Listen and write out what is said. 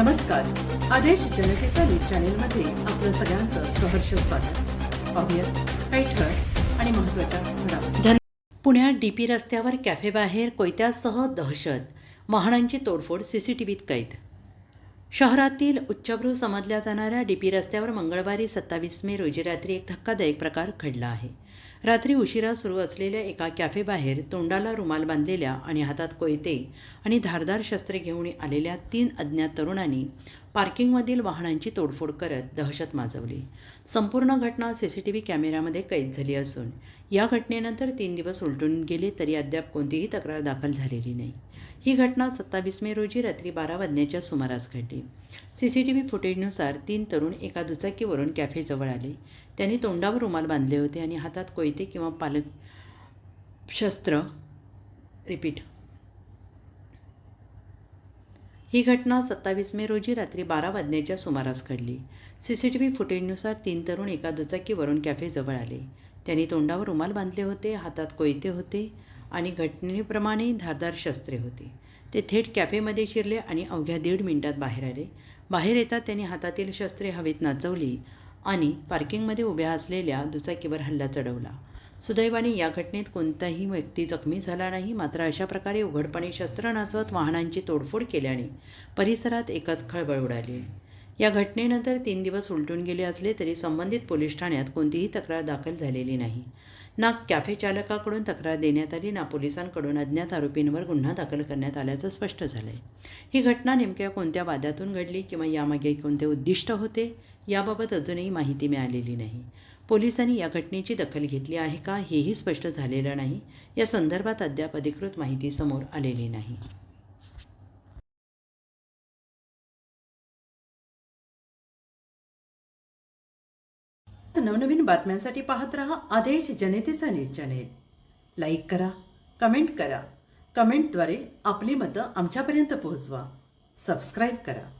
नमस्कार. आदेश जनतेचा न्यूज चॅनेलमध्ये आपलं सगळ्यांचं सहर्ष स्वागत. काही ठळक आणि महत्त्वाच्या घडामोडी. पुण्यात डीपी रस्त्यावर कॅफेबाहेर कोयत्यासह दहशत. वाहनांची तोडफोड सीसीटीव्हीत कैद. शहरातील उच्चभ्रू समजल्या जाणाऱ्या डीपी रस्त्यावर मंगळवारी सत्तावीस मे रोजी रात्री एक धक्कादायक प्रकार घडला आहे. रात्री उशिरा सुरू असलेल्या एका कॅफेबाहेर तोंडाला रुमाल बांधलेल्या आणि हातात कोयते आणि धारदार शस्त्रे घेऊन आलेल्या तीन अज्ञात तरुणांनी पार्किंगमधील वाहनांची तोडफोड करत दहशत माजवली. संपूर्ण घटना सी सी टी व्ही कॅमेऱ्यामध्ये कैद झाली असून या घटनेनंतर तीन दिवस उलटून गेले तरी अद्याप कोणतीही तक्रार दाखल झालेली नाही. ही घटना सत्तावीस मे रोजी रात्री बारा वाजण्याच्या सुमारास घडली. सी सी टी व्ही फुटेजनुसार तीन तरुण एका दुचाकीवरून कॅफेजवळ आले. त्यांनी तोंडावर रुमाल बांधले होते आणि हातात कोयते किंवा पालक शस्त्र रिपीट. ही घटना सत्तावीस मे रोजी रात्री बारा वाजण्याच्या सुमारास घडली. सी सी टी व्ही फुटेजनुसार तीन तरुण एका दुचाकीवरून कॅफेजवळ आले. त्यांनी तोंडावर रुमाल बांधले होते हातात कोयते होते आणि घटनेप्रमाणे धारदार शस्त्रे होती. ते थेट कॅफेमध्ये शिरले आणि अवघ्या दीड मिनिटात बाहेर आले. बाहेर येतात त्यांनी हातातील शस्त्रे हवेत नाचवली. आणि पार्किंगमध्ये उभ्या असलेल्या दुचाकीवर हल्ला चढवला. सुदैवाने या घटनेत कोणताही व्यक्ती जखमी झाला नाही मात्र अशा प्रकारे उघडपणे शस्त्र नाचवत वाहनांची तोडफोड केल्याने परिसरात एकच खळबळ उडाली. या घटनेनंतर तीन दिवस उलटून गेले असले तरी संबंधित पोलीस ठाण्यात कोणतीही तक्रार दाखल झालेली नाही. ना कॅफे चालकाकडून तक्रार देण्यात आली ना पोलिसांकडून अज्ञात आरोपींवर गुन्हा दाखल करण्यात आल्याचं स्पष्ट झालंय. ही घटना नेमक्या कोणत्या वादातून घडली किंवा यामागे कोणते उद्दिष्ट होते? याबाबत अजूनही माहिती मिळालेली नाही. पोलिसांनी या घटनेची दखल घेतली आहे का हेही स्पष्ट झालेलं नाही. या संदर्भात अद्याप अधिकृत माहिती समोर आलेली नाही. नवनवीन बातम्यांसाठी पाहत रहा आदेश जनतेचा न्यूज चॅनेल. लाईक करा कमेंट करा. कमेंटद्वारे आपली मतं आमच्यापर्यंत पोहोचवा. सबस्क्राईब करा.